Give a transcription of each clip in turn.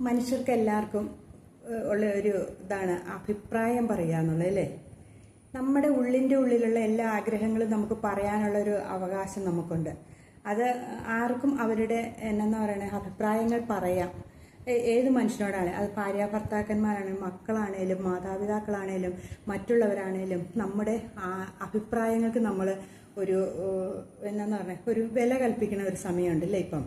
മനുഷ്യർക്ക് എല്ലാവർക്കും ഉള്ള ഒരു ഇതാണ് അഭിപ്രായം പറയുക എന്നുള്ളത് അല്ലേ? നമ്മുടെ ഉള്ളിന്റെ ഉള്ളിലുള്ള എല്ലാ ആഗ്രഹങ്ങളും നമുക്ക് പറയാനുള്ള ഒരു അവകാശം നമുക്കുണ്ട്. അത് ആർക്കും അവരുടെ എന്നാ പറയണേ അഭിപ്രായങ്ങൾ പറയാം. ഏത് മനുഷ്യനോടാണ്? അത് ഭാര്യ ഭർത്താക്കന്മാരാണെങ്കിലും മക്കളാണേലും മാതാപിതാക്കളാണേലും മറ്റുള്ളവരാണേലും നമ്മുടെ അഭിപ്രായങ്ങൾക്ക് നമ്മൾ ഒരു എന്നു എന്നാന്ന് പറഞ്ഞ ഒരു വില കൽപ്പിക്കുന്ന ഒരു സമയമുണ്ടല്ലേ ഇപ്പം?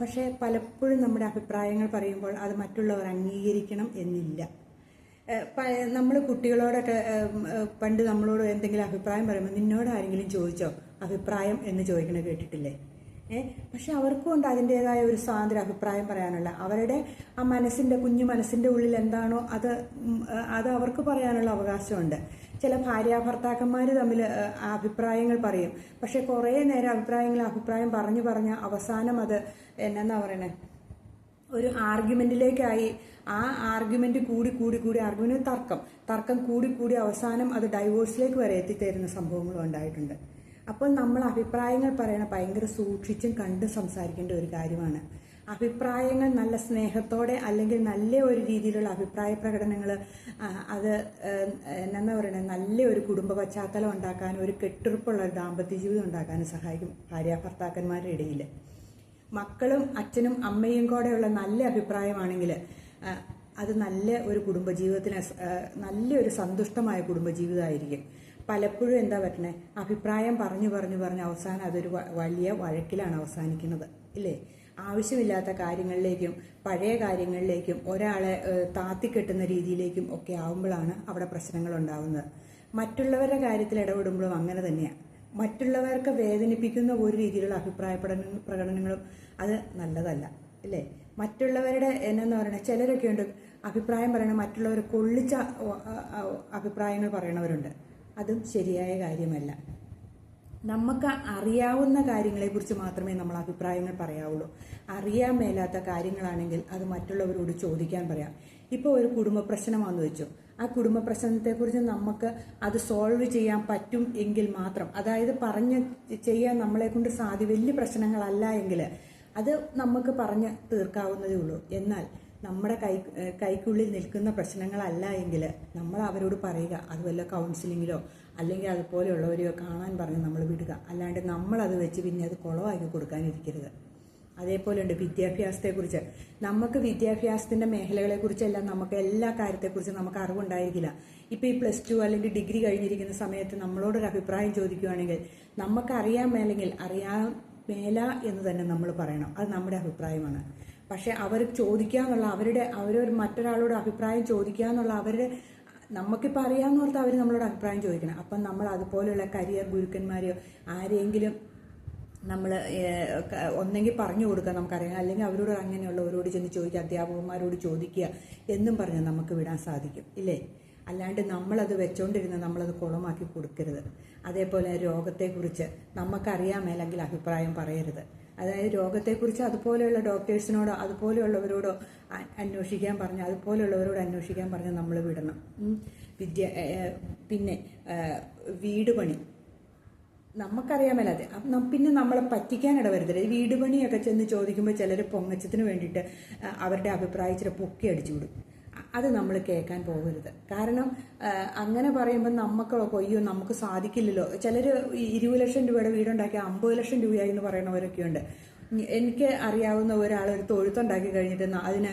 പക്ഷേ പലപ്പോഴും നമ്മുടെ അഭിപ്രായങ്ങൾ പറയുമ്പോൾ അത് മറ്റുള്ളവർ അംഗീകരിക്കണം എന്നില്ല. നമ്മൾ കുട്ടികളോടൊക്കെ പണ്ട് നമ്മളോട് എന്തെങ്കിലും അഭിപ്രായം പറയുമ്പോൾ നിന്നോട് ആരെങ്കിലും ചോദിച്ചോ? അഭിപ്രായം എന്ന് ചോദിക്കണ കേട്ടിട്ടില്ലേ? പക്ഷെ അവർക്കും ഉണ്ട് അതിന്റെതായ ഒരു സ്വാതന്ത്ര്യ അഭിപ്രായം പറയാനുള്ള. അവരുടെ ആ മനസ്സിന്റെ കുഞ്ഞു മനസ്സിന്റെ ഉള്ളിൽ എന്താണോ അത് അത് അവർക്ക് പറയാനുള്ള അവകാശമുണ്ട്. ചില ഭാര്യ ഭർത്താക്കന്മാർ തമ്മിൽ അഭിപ്രായങ്ങൾ പറയും. പക്ഷെ കുറേ നേരം അഭിപ്രായങ്ങൾ അഭിപ്രായം പറഞ്ഞു പറഞ്ഞ അവസാനം അത് എന്നാ പറയണേ? ഒരു ആർഗ്യുമെന്റിലേക്കായി ആ ആർഗ്യുമെന്റ് കൂടി കൂടി കൂടി ആർഗ്യുമെന്റ് തർക്കം. തർക്കം കൂടി കൂടി അവസാനം അത് ഡൈവോഴ്സിലേക്ക് വരെ എത്തിത്തരുന്ന സംഭവങ്ങളും ഉണ്ടായിട്ടുണ്ട്. അപ്പോൾ നമ്മൾ അഭിപ്രായങ്ങൾ പറയണ ഭയങ്കര സൂക്ഷിച്ചും കണ്ടും സംസാരിക്കേണ്ട ഒരു കാര്യമാണ്. അഭിപ്രായങ്ങൾ നല്ല സ്നേഹത്തോടെ അല്ലെങ്കിൽ നല്ല ഒരു രീതിയിലുള്ള അഭിപ്രായ പ്രകടനങ്ങൾ അത് എന്നാ പറയണേ നല്ല ഒരു കുടുംബ പശ്ചാത്തലം ഉണ്ടാക്കാനും ഒരു കെട്ടുറപ്പുള്ള ഒരു ദാമ്പത്യ ജീവിതം ഉണ്ടാക്കാനും സഹായിക്കും ഭാര്യ ഭർത്താക്കന്മാരുടെ ഇടയിൽ മക്കളും അച്ഛനും അമ്മയും കൂടെയുള്ള നല്ല അഭിപ്രായമാണെങ്കിൽ അത് നല്ല ഒരു കുടുംബജീവിതത്തിന് നല്ലൊരു സന്തുഷ്ടമായ കുടുംബജീവിതമായിരിക്കും. പലപ്പോഴും എന്താ പറ്റണേ? അഭിപ്രായം പറഞ്ഞു പറഞ്ഞു പറഞ്ഞ് അവസാനം അതൊരു വലിയ വഴക്കിലാണ് അവസാനിക്കുന്നത്. ഇല്ലേ? ആവശ്യമില്ലാത്ത കാര്യങ്ങളിലേക്കും പഴയ കാര്യങ്ങളിലേക്കും ഒരാളെ താത്തിക്കെട്ടുന്ന രീതിയിലേക്കും ഒക്കെ ആവുമ്പോഴാണ് അവിടെ പ്രശ്നങ്ങൾ ഉണ്ടാവുന്നത്. മറ്റുള്ളവരുടെ കാര്യത്തിൽ ഇടപെടുമ്പോഴും അങ്ങനെ തന്നെയാണ് മറ്റുള്ളവർക്ക് വേദനിപ്പിക്കുന്ന ഒരു രീതിയിലുള്ള അഭിപ്രായ പ്രകടന- പ്രകടനങ്ങളും അത് നല്ലതല്ല. അല്ലേ മറ്റുള്ളവരുടെ എന്നു പറയണ? ചിലരൊക്കെ ഉണ്ട് അഭിപ്രായം പറയണ മറ്റുള്ളവരെ കൊള്ളിച്ച അഭിപ്രായങ്ങൾ പറയണവരുണ്ട്. അതും ശരിയായ കാര്യമല്ല. നമുക്ക് അറിയാവുന്ന കാര്യങ്ങളെക്കുറിച്ച് മാത്രമേ നമ്മൾ അഭിപ്രായങ്ങൾ പറയാവുള്ളൂ. അറിയാൻ മേലാത്ത കാര്യങ്ങളാണെങ്കിൽ അത് മറ്റുള്ളവരോട് ചോദിക്കാൻ പറയാം. ഇപ്പോൾ ഒരു കുടുംബ പ്രശ്നമാണെന്ന് വെച്ചു. ആ കുടുംബ പ്രശ്നത്തെക്കുറിച്ച് നമുക്ക് അത് സോൾവ് ചെയ്യാൻ പറ്റും എങ്കിൽ മാത്രം. അതായത് പറഞ്ഞ് ചെയ്യാൻ നമ്മളെ കൊണ്ട് സാധ്യ വലിയ പ്രശ്നങ്ങളല്ല എങ്കിൽ അത് നമുക്ക് പറഞ്ഞ് തീർക്കാവുന്നതേ ഉള്ളൂ. എന്നാൽ നമ്മുടെ കൈ കൈക്കുള്ളിൽ നിൽക്കുന്ന പ്രശ്നങ്ങളല്ല എങ്കിൽ നമ്മൾ അവരോട് പറയുക. അത് വല്ല കൗൺസിലിങ്ങിലോ അല്ലെങ്കിൽ അതുപോലെയുള്ളവരെയോ കാണാൻ പറഞ്ഞ് നമ്മൾ വിടുക. അല്ലാണ്ട് നമ്മളത് വെച്ച് പിന്നെ അത് കുളമാക്കി കൊടുക്കാനിരിക്കരുത്. അതേപോലെ ഉണ്ട് വിദ്യാഭ്യാസത്തെക്കുറിച്ച്. നമുക്ക് വിദ്യാഭ്യാസത്തിന്റെ മേഖലകളെക്കുറിച്ചെല്ലാം നമുക്ക് എല്ലാ കാര്യത്തെക്കുറിച്ചും നമുക്ക് അറിവുണ്ടായിരിക്കില്ല. ഇപ്പോൾ ഈ പ്ലസ് ടു അല്ലെങ്കിൽ ഡിഗ്രി കഴിഞ്ഞിരിക്കുന്ന സമയത്ത് നമ്മളോടൊരു അഭിപ്രായം ചോദിക്കുകയാണെങ്കിൽ നമുക്ക് അറിയാൻ മേലെങ്കിൽ അറിയാൻ മേല എന്ന് തന്നെ നമ്മൾ പറയണം. അത് നമ്മുടെ അഭിപ്രായമാണ്. പക്ഷെ അവർ ചോദിക്കാന്നുള്ള അവരുടെ അവരൊരു മറ്റൊരാളോട് അഭിപ്രായം ചോദിക്കാന്നുള്ള അവരുടെ നമുക്കിപ്പോൾ അറിയാമെന്ന് ഓർത്ത് അവർ നമ്മളോട് അഭിപ്രായം ചോദിക്കണം. അപ്പം നമ്മൾ അതുപോലെയുള്ള കരിയർ ഗുരുക്കന്മാരെയോ ആരെയെങ്കിലും നമ്മൾ ഒന്നെങ്കിൽ പറഞ്ഞു കൊടുക്കുക നമുക്കറിയാം. അല്ലെങ്കിൽ അവരോട് അങ്ങനെയുള്ളവരോട് ചെന്ന് ചോദിക്കുക അധ്യാപകന്മാരോട് ചോദിക്കുക എന്നും പറഞ്ഞ് നമുക്ക് വിടാൻ സാധിക്കും. ഇല്ലേ? അല്ലാണ്ട് നമ്മളത് വെച്ചോണ്ടിരുന്ന് നമ്മളത് കുളമാക്കി കൊടുക്കരുത്. അതേപോലെ രോഗത്തെക്കുറിച്ച് നമുക്കറിയാൻ മേലെങ്കിൽ അഭിപ്രായം പറയരുത്. അതായത് രോഗത്തെക്കുറിച്ച് അതുപോലെയുള്ള ഡോക്ടേഴ്സിനോടോ അതുപോലെയുള്ളവരോടോ അന്വേഷിക്കാൻ പറഞ്ഞ് അതുപോലെയുള്ളവരോട് അന്വേഷിക്കാൻ പറഞ്ഞ് നമ്മൾ വിടണം. വിദ്യ പിന്നെ വീട് പണി. നമുക്കറിയാമല്ലോ അത് പിന്നെ നമ്മളെ പറ്റിക്കാൻ ഇടവരുത്തില്ല വീട് പണിയൊക്കെ ചെന്ന് ചോദിക്കുമ്പോൾ ചിലർ പൊങ്ങച്ചത്തിന് വേണ്ടിയിട്ട് അവരുടെ അഭിപ്രായത്തിൽ പൊക്കി അടിച്ചു വിടും അത് നമ്മൾ കേൾക്കാൻ പോകരുത്. കാരണം അങ്ങനെ പറയുമ്പോൾ നമുക്ക് കൊയ്യോ നമുക്ക് സാധിക്കില്ലല്ലോ. ചിലർ ഇരുപത് ലക്ഷം രൂപയുടെ വീടുണ്ടാക്കി അമ്പത് ലക്ഷം രൂപയായി എന്ന് പറയുന്നവരൊക്കെയുണ്ട് എനിക്ക് അറിയാവുന്ന ഒരാൾ ഒരു തൊഴുത്തുണ്ടാക്കി കഴിഞ്ഞിട്ട് അതിന്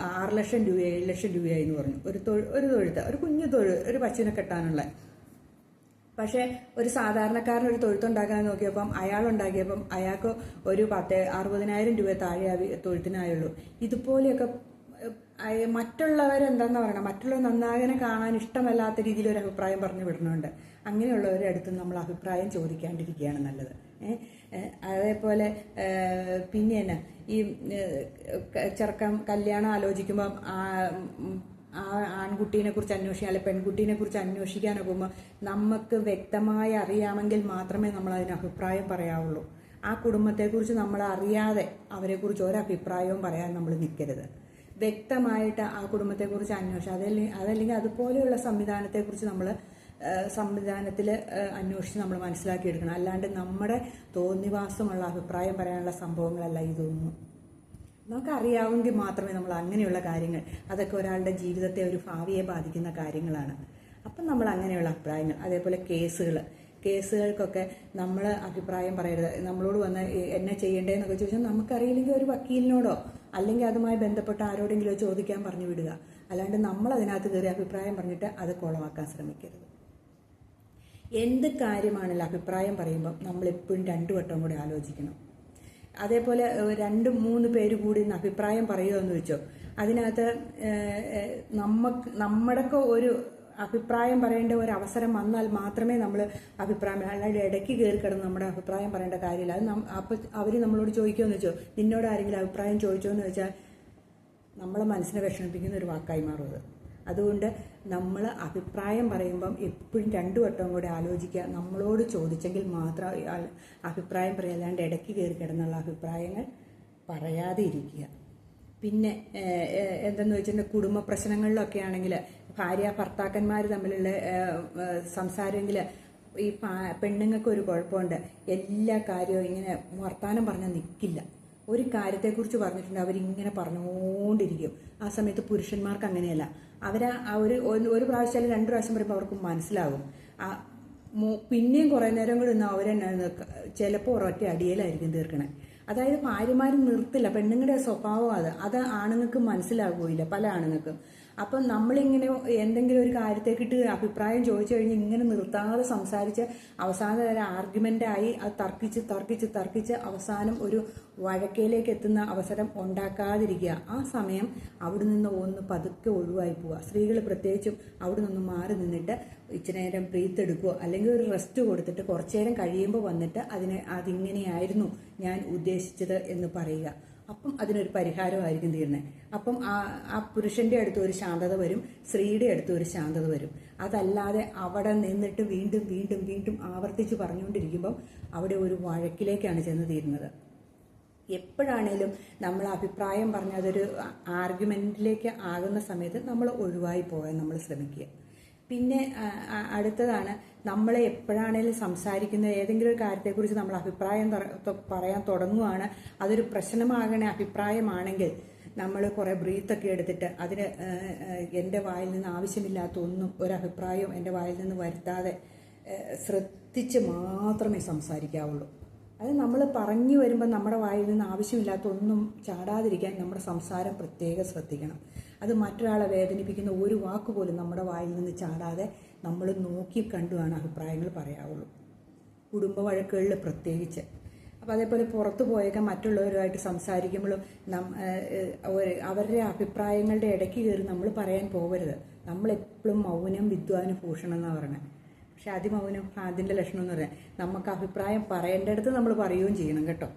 ആറ് ലക്ഷം രൂപ ഏഴ് ലക്ഷം രൂപയായി എന്ന് പറഞ്ഞു. ഒരു തൊഴു ഒരു തൊഴുത്ത് ഒരു കുഞ്ഞു തൊഴു ഒരു പച്ചിനെ കെട്ടാനുള്ള. പക്ഷേ ഒരു സാധാരണക്കാരൻ ഒരു തൊഴുത്തുണ്ടാക്കാൻ നോക്കിയപ്പം അയാൾ ഉണ്ടാക്കിയപ്പം അയാൾക്ക് ഒരു പത്ത് അറുപതിനായിരം രൂപ താഴെ തൊഴുത്തിനായുള്ളൂ. ഇതുപോലെയൊക്കെ മറ്റുള്ളവരെന്താന്ന് പറയണം. മറ്റുള്ളവർ നന്നാകനെ കാണാൻ ഇഷ്ടമല്ലാത്ത രീതിയിൽ ഒരു അഭിപ്രായം പറഞ്ഞു വിടുന്നുണ്ട്. അങ്ങനെയുള്ളവരുടെ അടുത്ത് നമ്മൾ അഭിപ്രായം ചോദിക്കാണ്ടിരിക്കുകയാണ് നല്ലത്. അതേപോലെ പിന്നെ എന്നാ ഈ ചെറുക്കം കല്യാണം ആലോചിക്കുമ്പം ആൺകുട്ടീനെ കുറിച്ച് അന്വേഷിക്കാൻ അല്ലെ പെൺകുട്ടീനെ കുറിച്ച് അന്വേഷിക്കാൻ പോകുമ്പോൾ നമുക്ക് വ്യക്തമായി അറിയാമെങ്കിൽ മാത്രമേ നമ്മൾ അതിന് അഭിപ്രായം പറയാവുള്ളൂ. ആ കുടുംബത്തെക്കുറിച്ച് നമ്മൾ അറിയാതെ അവരെക്കുറിച്ച് ഒരഭിപ്രായവും പറയാൻ നമ്മൾ നിൽക്കരുത്. വ്യക്തമായിട്ട് ആ കുടുംബത്തെക്കുറിച്ച് അന്വേഷിച്ച്. അതല്ലെങ്കിൽ അതല്ലെങ്കിൽ അതുപോലെയുള്ള സംവിധാനത്തെക്കുറിച്ച് നമ്മൾ സംവിധാനത്തിൽ അന്വേഷിച്ച് നമ്മൾ മനസ്സിലാക്കിയെടുക്കണം. അല്ലാണ്ട് നമ്മുടെ തോന്നിവാസമുള്ള അഭിപ്രായം പറയാനുള്ള സംഭവങ്ങളല്ല ഇതൊന്നും നമുക്ക് അറിയാമെങ്കിൽ മാത്രമേ നമ്മൾ അങ്ങനെയുള്ള കാര്യങ്ങൾ അതൊക്കെ ഒരാളുടെ ജീവിതത്തെ ഒരു ഭാവിയെ ബാധിക്കുന്ന കാര്യങ്ങളാണ്. അപ്പം നമ്മൾ അങ്ങനെയുള്ള അഭിപ്രായങ്ങൾ അതേപോലെ കേസുകൾ കേസുകൾക്കൊക്കെ നമ്മൾ അഭിപ്രായം പറയരുത്. നമ്മളോട് വന്ന് എന്നെ ചെയ്യേണ്ടതെന്നൊക്കെ ചോദിച്ചാൽ നമുക്കറിയില്ലെങ്കിൽ ഒരു വക്കീലിനോടോ അല്ലെങ്കിൽ അതുമായി ബന്ധപ്പെട്ട ആരോടെങ്കിലും ചോദിക്കാൻ പറഞ്ഞു വിടുക. അല്ലാണ്ട് നമ്മൾ അതിനകത്ത് കയറി അഭിപ്രായം പറഞ്ഞിട്ട് അത് കുളമാക്കാൻ ശ്രമിക്കരുത്. എന്ത് കാര്യമാണല്ലോ അഭിപ്രായം പറയുമ്പോൾ നമ്മൾ എപ്പോഴും രണ്ടു വട്ടം കൂടി ആലോചിക്കണം. അതേപോലെ രണ്ട് മൂന്ന് പേര് കൂടി ഇന്ന് അഭിപ്രായം പറയുമോ എന്ന് വെച്ചോ അതിനകത്ത് നമ്മക്ക് നമ്മുടെയൊക്കെ ഒരു അഭിപ്രായം പറയേണ്ട ഒരു അവസരം വന്നാൽ മാത്രമേ നമ്മൾ അഭിപ്രായം അല്ലാതെ ഇടയ്ക്ക് കയറി കിടന്ന് നമ്മുടെ അഭിപ്രായം പറയേണ്ട കാര്യമില്ല. അത് അപ്പോൾ അവർ നമ്മളോട് ചോദിക്കുമെന്ന് വെച്ചോ? നിന്നോട് ആരെങ്കിലും അഭിപ്രായം ചോദിച്ചോ എന്ന് വെച്ചാൽ നമ്മളെ മനസ്സിനെ വിഷമിപ്പിക്കുന്ന ഒരു വാക്കായി മാറും അത്. അതുകൊണ്ട് നമ്മൾ അഭിപ്രായം പറയുമ്പം എപ്പോഴും രണ്ടു വട്ടം കൂടെ ആലോചിക്കുക. നമ്മളോട് ചോദിച്ചെങ്കിൽ മാത്രം അഭിപ്രായം പറയുക അല്ലാണ്ട് ഇടയ്ക്ക് കയറി കിടന്നുള്ള അഭിപ്രായങ്ങൾ പറയാതെ ഇരിക്കുക. പിന്നെ എന്തെന്ന് വെച്ചിട്ടുണ്ടെങ്കിൽ കുടുംബ പ്രശ്നങ്ങളിലൊക്കെ ആണെങ്കിൽ ഭാര്യ ഭർത്താക്കന്മാർ തമ്മിലുള്ള സംസാരമെങ്കിൽ ഈ പെണ്ണുങ്ങൾക്ക് ഒരു കുഴപ്പമുണ്ട്. എല്ലാ കാര്യവും ഇങ്ങനെ വർത്താനം പറഞ്ഞാൽ നിൽക്കില്ല ഒരു കാര്യത്തെക്കുറിച്ച് പറഞ്ഞിട്ടുണ്ട് അവരിങ്ങനെ പറഞ്ഞുകൊണ്ടിരിക്കും ആ സമയത്ത് പുരുഷന്മാർക്ക് അങ്ങനെയല്ല. ആ ഒരു ഒരു- ഒരു പ്രാവശ്യം അല്ലെങ്കിൽ രണ്ട് പ്രാവശ്യം പറയുമ്പോൾ അവർക്ക് മനസ്സിലാകും ആ പിന്നെയും കുറേ നേരം കൂടി നിന്ന് അവരെന്നെ ചിലപ്പോൾ ഒരൊറ്റ അടിയിലായിരിക്കും തീർക്കണേ. അതായത് ഭാര്യമാർ നിർത്തില്ല. പെണ്ണുങ്ങളുടെ സ്വഭാവം അത്. അത് ആണുങ്ങൾക്ക് മനസ്സിലാകൂല പല ആണുങ്ങൾക്കും. അപ്പം നമ്മളിങ്ങനെ എന്തെങ്കിലും ഒരു കാര്യത്തെക്കിട്ട് അഭിപ്രായം ചോദിച്ചു കഴിഞ്ഞ് ഇങ്ങനെ നിർത്താതെ സംസാരിച്ച് അവസാനം ഒരു ആർഗ്യുമെന്റായി അത് തർക്കിച്ച് തർക്കിച്ച് തർക്കിച്ച് അവസാനം ഒരു വഴക്കയിലേക്ക് എത്തുന്ന അവസരം ഉണ്ടാക്കാതിരിക്കുക. ആ സമയം അവിടെ നിന്ന് ഒന്ന് പതുക്കെ ഒഴിവായി പോവുക. സ്ത്രീകൾ പ്രത്യേകിച്ചും അവിടെ നിന്ന് മാറി നിന്നിട്ട് ഇച്ചിരി നേരം ബ്രീത്ത് എടുക്കുകയോ അല്ലെങ്കിൽ ഒരു റെസ്റ്റ് കൊടുത്തിട്ട് കുറച്ചു നേരം കഴിയുമ്പോൾ വന്നിട്ട് അതിനെ അതിങ്ങനെയായിരുന്നു ഞാൻ ഉദ്ദേശിച്ചത് എന്ന് പറയുക. അപ്പം അതിനൊരു പരിഹാരമായിരിക്കും തീരുന്നത് അപ്പം ആ ആ പുരുഷന്റെ അടുത്ത് ഒരു ശാന്തത വരും സ്ത്രീയുടെ അടുത്ത് ഒരു ശാന്തത വരും. അതല്ലാതെ അവിടെ നിന്നിട്ട് വീണ്ടും വീണ്ടും വീണ്ടും ആവർത്തിച്ച് പറഞ്ഞുകൊണ്ടിരിക്കുമ്പം അവിടെ ഒരു വഴക്കിലേക്കാണ് ചെന്ന് തീരുന്നത്. എപ്പോഴാണേലും നമ്മൾ അഭിപ്രായം പറഞ്ഞ് അതൊരു ആർഗ്യുമെന്റിലേക്ക് ആകുന്ന സമയത്ത് നമ്മൾ ഒഴിവായി പോകാൻ നമ്മൾ ശ്രമിക്കുക. പിന്നെ അടുത്തതാണ് നമ്മൾ എപ്പോഴാണേലും സംസാരിക്കുന്ന ഏതെങ്കിലും ഒരു കാര്യത്തെക്കുറിച്ച് നമ്മൾ അഭിപ്രായം പറയാൻ തുടങ്ങുകയാണ് അതൊരു പ്രശ്നമാകണ അഭിപ്രായമാണെങ്കിൽ നമ്മൾ കുറേ ബ്രീത്തൊക്കെ എടുത്തിട്ട് അതിന് എന്റെ വായിൽ നിന്ന് ആവശ്യമില്ലാത്ത ഒന്നും ഒരഭിപ്രായവും എന്റെ വായിൽ നിന്ന് വരുത്താതെ ശ്രദ്ധിച്ച് മാത്രമേ സംസാരിക്കാവുള്ളൂ. അത് നമ്മൾ പറഞ്ഞു വരുമ്പോൾ നമ്മുടെ വായിൽ നിന്ന് ആവശ്യമില്ലാത്ത ഒന്നും ചാടാതിരിക്കാൻ നമ്മുടെ സംസാരം പ്രത്യേകം ശ്രദ്ധിക്കണം. അത് മറ്റൊരാളെ വേദനിപ്പിക്കുന്ന ഒരു വാക്ക് പോലും നമ്മുടെ വായിൽ നിന്ന് ചാടാതെ നമ്മൾ നോക്കി കണ്ടുമാണ് അഭിപ്രായങ്ങൾ പറയാവുള്ളൂ. കുടുംബ വഴക്കുകളിൽ പ്രത്യേകിച്ച്. അപ്പോൾ അതേപോലെ പുറത്തു പോയൊക്കെ മറ്റുള്ളവരുമായിട്ട് സംസാരിക്കുമ്പോഴും അവരുടെ അഭിപ്രായങ്ങളുടെ ഇടയ്ക്ക് കയറി നമ്മൾ പറയാൻ പോകരുത് നമ്മളെപ്പോഴും മൗനം വിദ്വാന് ഭൂഷണം എന്നാണ് പറയുന്നത് പക്ഷെ അതിമൗനം അതിന്റെ ലക്ഷണം എന്ന് പറയാം നമുക്ക് അഭിപ്രായം പറയേണ്ടടുത്ത് നമ്മൾ പറയുകയും ചെയ്യണം കേട്ടോ.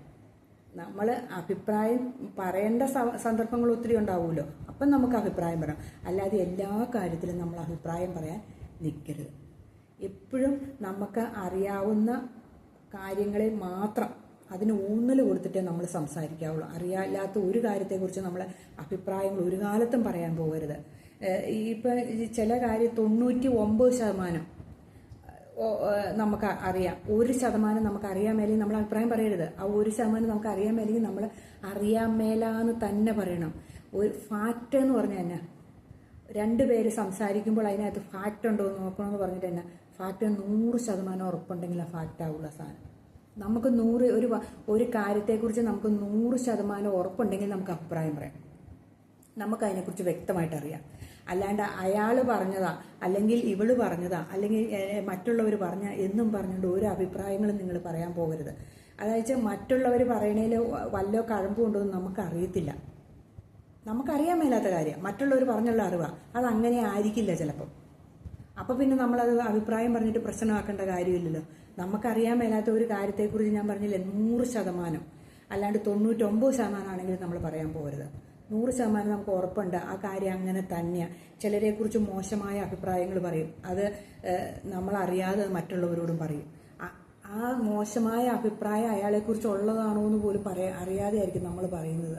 നമ്മൾ അഭിപ്രായം പറയേണ്ട സന്ദർഭങ്ങൾ ഒത്തിരി ഉണ്ടാവുമല്ലോ. അപ്പം നമുക്ക് അഭിപ്രായം പറയാം. അല്ലാതെ എല്ലാ കാര്യത്തിലും നമ്മൾ അഭിപ്രായം പറയാൻ നിൽക്കരുത് എപ്പോഴും നമുക്ക് അറിയാവുന്ന കാര്യങ്ങളെ മാത്രം അതിന് ഊന്നൽ കൊടുത്തിട്ടേ നമ്മൾ സംസാരിക്കാവുള്ളൂ. അറിയാല്ലാത്ത ഒരു കാര്യത്തെക്കുറിച്ച് നമ്മൾ അഭിപ്രായങ്ങൾ ഒരു കാലത്തും പറയാൻ പോകരുത്. ഇപ്പം ചില കാര്യം തൊണ്ണൂറ്റി ഒമ്പത് ശതമാനം നമുക്ക് അറിയാം. ഒരു ശതമാനം നമുക്ക് അറിയാൻ മേലെങ്കിൽ നമ്മൾ അഭിപ്രായം പറയരുത്. ആ ഒരു ശതമാനം നമുക്ക് അറിയാൻ മേലെങ്കിൽ നമ്മൾ അറിയാൻ മേലാന്ന് തന്നെ പറയണം. ഒരു ഫാക്റ്റ് എന്ന് പറഞ്ഞാൽ തന്നെ രണ്ട് പേര് സംസാരിക്കുമ്പോൾ അതിനകത്ത് ഫാക്റ്റ് ഉണ്ടോ എന്ന് നോക്കണമെന്ന് പറഞ്ഞിട്ട് തന്നെ ഫാക്റ്റ് നൂറ് ശതമാനം ഉറപ്പുണ്ടെങ്കിൽ ആ ഫാക്റ്റ് ആവുള്ള സാധനം. നമുക്ക് നൂറ് ഒരു ഒരു കാര്യത്തെക്കുറിച്ച് നമുക്ക് നൂറ് ശതമാനം ഉറപ്പുണ്ടെങ്കിൽ നമുക്ക് അഭിപ്രായം പറയാം. നമുക്ക് അതിനെക്കുറിച്ച് വ്യക്തമായിട്ട് അറിയാം. അല്ലാണ്ട് അയാൾ പറഞ്ഞതാ അല്ലെങ്കിൽ ഇവൾ പറഞ്ഞതാ അല്ലെങ്കിൽ മറ്റുള്ളവർ പറഞ്ഞ എന്നും പറഞ്ഞുകൊണ്ട് ഒരു അഭിപ്രായങ്ങളും നിങ്ങൾ പറയാൻ പോകരുത്. അതായത് മറ്റുള്ളവർ പറയണേൽ വല്ലോ കഴമ്പുണ്ടോ എന്ന് നമുക്കറിയത്തില്ല. നമുക്കറിയാൻ മേലാത്ത കാര്യം. മറ്റുള്ളവർ പറഞ്ഞുള്ള അറിവാ. അത് അങ്ങനെ ആയിരിക്കില്ല ചിലപ്പം. അപ്പം പിന്നെ നമ്മളത് അഭിപ്രായം പറഞ്ഞിട്ട് പ്രശ്നമാക്കേണ്ട കാര്യമില്ലല്ലോ. നമുക്കറിയാൻ മേലാത്ത ഒരു കാര്യത്തെക്കുറിച്ച് ഞാൻ പറഞ്ഞില്ലേ നൂറ് ശതമാനം. അല്ലാണ്ട് തൊണ്ണൂറ്റൊമ്പത് ശതമാനം ആണെങ്കിലും നമ്മൾ പറയാൻ പോകരുത്. നൂറ് ശതമാനം നമുക്ക് ഉറപ്പുണ്ട്. ആ കാര്യം അങ്ങനെ തന്നെയാണ് ചിലരെക്കുറിച്ച് മോശമായ അഭിപ്രായങ്ങൾ പറയും. അത് നമ്മളറിയാതെ മറ്റുള്ളവരോടും പറയും. ആ- മോശമായ അഭിപ്രായം അയാളെക്കുറിച്ച് ഉള്ളതാണോ എന്ന് പോലും പറയാ അറിയാതെ ആയിരിക്കും നമ്മൾ പറയുന്നത്.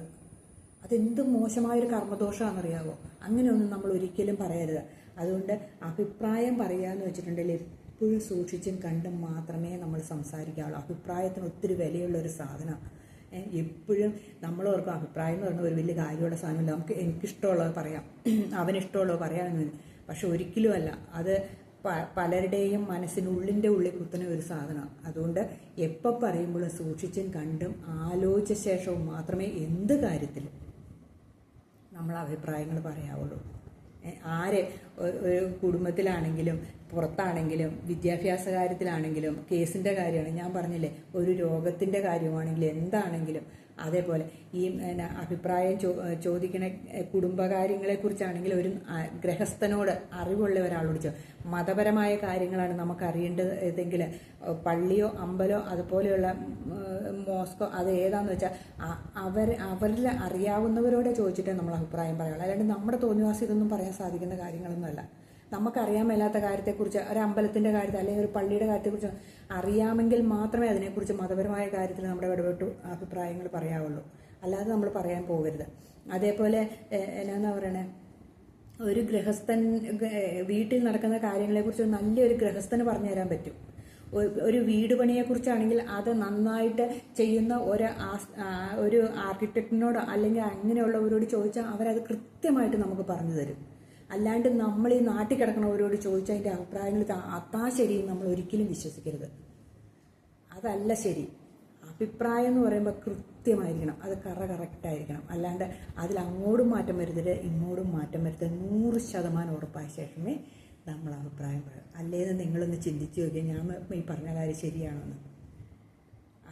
അതെന്ത് മോശമായൊരു കർമ്മദോഷമാണെന്നറിയാവോ? അങ്ങനെയൊന്നും നമ്മൾ ഒരിക്കലും പറയരുത്. അതുകൊണ്ട് അഭിപ്രായം പറയുക എന്ന് വെച്ചിട്ടുണ്ടെങ്കിൽ എപ്പോഴും സൂക്ഷിച്ചും കണ്ടും മാത്രമേ നമ്മൾ സംസാരിക്കാവുള്ളൂ. അഭിപ്രായത്തിന് ഒത്തിരി വിലയുള്ള ഒരു സാധനമാണ്. എപ്പോഴും നമ്മളോർക്കും അഭിപ്രായം എന്ന് പറഞ്ഞ ഒരു വലിയ കാര്യമുള്ള സാധനമില്ല. നമുക്ക് എനിക്കിഷ്ടമുള്ളത് പറയാം. അവനിഷ്ടമുള്ളത് പറയാമെന്ന് പക്ഷെ ഒരിക്കലും അല്ല. അത് പലരുടെയും മനസ്സിനുള്ളിന്റെ ഉള്ളിൽ കുത്തുന്ന ഒരു സാധനമാണ്. അതുകൊണ്ട് എപ്പോൾ പറയുമ്പോഴും സൂക്ഷിച്ചും കണ്ടും ആലോചിച്ച ശേഷവും മാത്രമേ എന്ത് കാര്യത്തിലും നമ്മൾ അഭിപ്രായങ്ങൾ പറയാവുള്ളൂ. ആര് ഒരു കുടുംബത്തിലാണെങ്കിലും പുറത്താണെങ്കിലും വിദ്യാഭ്യാസ കാര്യത്തിലാണെങ്കിലും കേസിന്റെ കാര്യമാണ്. ഞാൻ പറഞ്ഞില്ലേ ഒരു രോഗത്തിന്റെ കാര്യമാണെങ്കിലും എന്താണെങ്കിലും അതേപോലെ ഈ അഭിപ്രായം ചോ ചോദിക്കണ കുടുംബകാര്യങ്ങളെക്കുറിച്ചാണെങ്കിൽ ഒരു ഗ്രഹസ്ഥനോട് അറിവുള്ള ഒരാളോട് ചോ മതപരമായ കാര്യങ്ങളാണ് നമുക്ക് അറിയേണ്ടത് ഏതെങ്കിൽ പള്ളിയോ അമ്പലോ അതുപോലെയുള്ള മോസ്കോ അത് ഏതാന്ന് വെച്ചാൽ അവർ അവരിൽ അറിയാവുന്നവരോടെ ചോദിച്ചിട്ടേ നമ്മൾ അഭിപ്രായം പറയുള്ളൂ. അല്ലാണ്ട് നമ്മുടെ തോന്നിവാസി ഇതൊന്നും പറയാൻ സാധിക്കുന്ന കാര്യങ്ങളൊന്നുമല്ല. നമുക്കറിയാൻ മേലാത്ത കാര്യത്തെക്കുറിച്ച് ഒരു അമ്പലത്തിന്റെ കാര്യത്തിൽ അല്ലെങ്കിൽ ഒരു പള്ളിയുടെ കാര്യത്തെക്കുറിച്ച് അറിയാമെങ്കിൽ മാത്രമേ അതിനെക്കുറിച്ച് മതപരമായ കാര്യത്തിൽ നമ്മുടെ ഇടപെട്ട് അഭിപ്രായങ്ങൾ പറയാവുള്ളൂ. അല്ലാതെ നമ്മൾ പറയാൻ പോകരുത്. അതേപോലെ എന്നാന്നാ പറയണേ? ഒരു ഗൃഹസ്ഥൻ വീട്ടിൽ നടക്കുന്ന കാര്യങ്ങളെക്കുറിച്ച് നല്ലൊരു ഗൃഹസ്ഥന് പറഞ്ഞു തരാൻ പറ്റും ഒരു വീട് പണിയെക്കുറിച്ചാണെങ്കിൽ അത് നന്നായിട്ട് ചെയ്യുന്ന ഒരു ഒരു ആർക്കിടെക്റ്റിനോട് അല്ലെങ്കിൽ അങ്ങനെയുള്ളവരോട് ചോദിച്ചാൽ അവരത് കൃത്യമായിട്ട് നമുക്ക് പറഞ്ഞു തരും അല്ലാണ്ട് നമ്മൾ ഈ നാട്ടിൽ കിടക്കണവരോട് ചോദിച്ചാൽ അതിന്റെ അഭിപ്രായങ്ങൾ അത്താ അതാ ശരിയെന്ന് നമ്മൾ ഒരിക്കലും വിശ്വസിക്കരുത്. അതല്ല ശരി. അഭിപ്രായം എന്ന് പറയുമ്പോൾ കൃത്യമായിരിക്കണം. അത് കറ കറക്റ്റായിരിക്കണം അല്ലാണ്ട് അതിൽ അങ്ങോട്ടും മാറ്റം വരുത്തരുത് ഇങ്ങോട്ടും മാറ്റം വരുത്തരുത് നൂറ് ശതമാനം ഉറപ്പായ ശേഷമേ നമ്മൾ അഭിപ്രായം പറയും. അല്ലേന്ന് നിങ്ങളൊന്ന് ചിന്തിച്ച് നോക്കിയാൽ ഞാൻ ഈ പറഞ്ഞ കാര്യം ശരിയാണെന്ന്.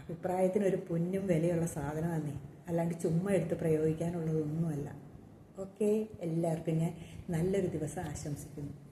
അഭിപ്രായത്തിനൊരു പൊന്നും വിലയുള്ള സാധനം തന്നെ അല്ലാണ്ട് ചുമ്മാ എടുത്ത് പ്രയോഗിക്കാനുള്ളതൊന്നുമല്ല. ഓക്കെ എല്ലാവർക്കും ഞാൻ നല്ലൊരു ദിവസം ആശംസിക്കുന്നു.